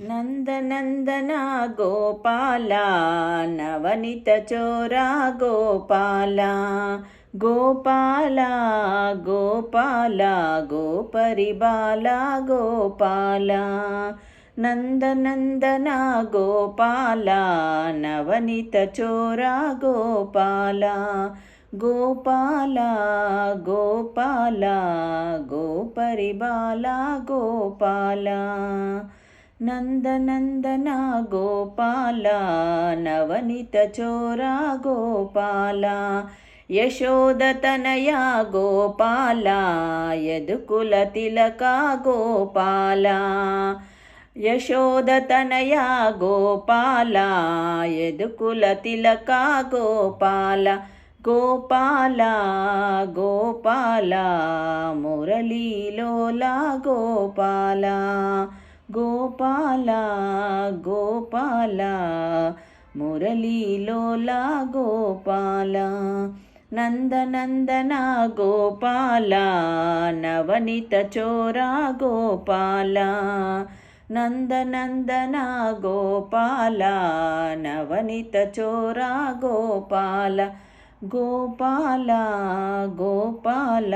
నందనందన గోపాల నవనిత చోరా గోపాల గోపాల గోపాల గోపరిబాల గోపాల నందనందన గోపాల నవనిత చోరా గోపాల గోపాల గోపాల గోపరిబాల గోపాల నందనందన గోపాల నవనిత చోరా గోపాల యశోదతనయ గోపాల యదుకుల తిలక గోపాల యశోదతనయ గోపాల యదుకుల తిలక గోపాల గోపాల గోపాల మురళీలోల గోపాల. గోపాల గోపాల మురళీలోల గోపాల నందనందన గోపాల నవనిత చోరా గోపాల నందనందన గోపాల నవనిత చోరా గోపాల గోపాల గోపాల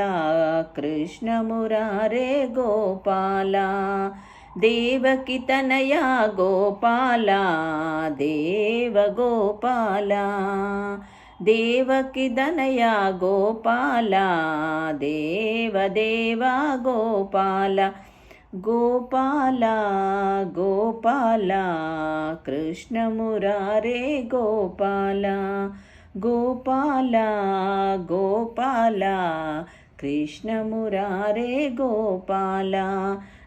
కృష్ణమురారే గోపాల దేవకి తనయ గోపాల దేవ గోపాల. దేవకి దనయ గోపాల దేవ దేవదేవ గోపాల. గోపాల గోపాల కృష్ణమురారే గోపాల. గోపాల గోపాల కృష్ణమురారే గోపాల.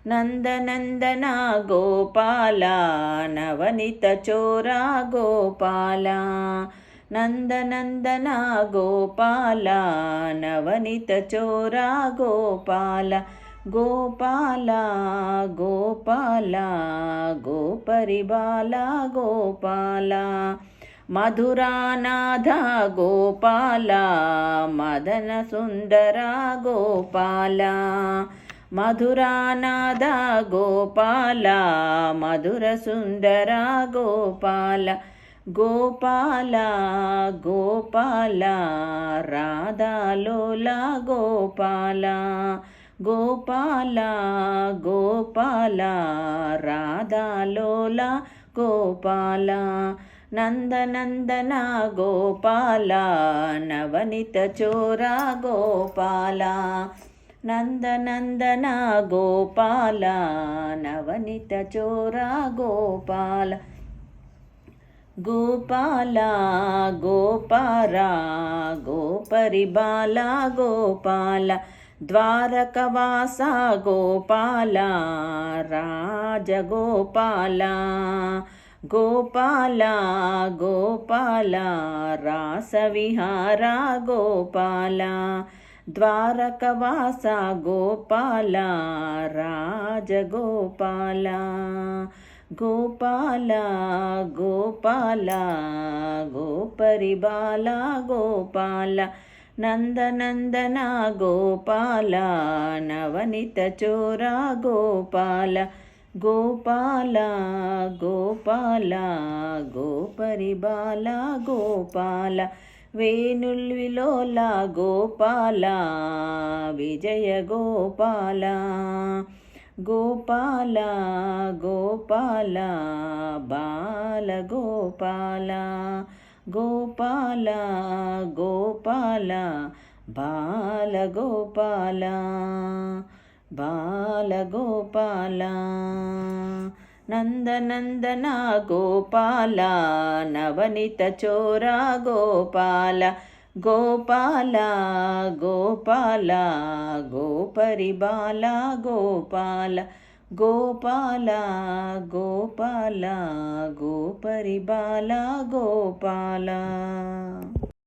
నందనందన గోపాల నవనిత చోరా గోపాల నందనందన గోపాల నవనిత చోరా గోపాల గోపాల గోపాల గోపరిబాల గోపాల మధురానాథ గోపాల మదన సుందర గోపాల మధురానాథ గోపాల మధుర సుందర గోపాల గోపాల గోపాల రాధాలోల గోపాల గోపాల గోపాల రాధాలోల గోపాల నందనందన గోపాల నవనిత చోరా గోపాల నందనందన గోపాల నవనిత చోరా గోపాల గోపాల గోపారా గోపరిబాల గోపాల ద్వారకవాస గోపాల రాజగోపాల గోపాల గోపాల రాసవిహార గోపాల ద్వారకవాస గోపాల రాజగోపాల గోపాల గోపాల గోపరిబాల గోపాల నందనందన గోపాల నవనిత చోరా గోపాల గోపాల గోపాల గోపరిబాల గోపాల వేణుల్విలోల గోపాల విజయ గోపాల గోపాల గోపాల బాల గోపాల గోపాల గోపాల బాల గోపాల బాల గోపాల. నందనందన గోపాల నవనిత చోరా గోపాల గోపాల గోపాల గోపరిబాల గోపాల గోపాల గోపాల గోపరిబాల గోపాల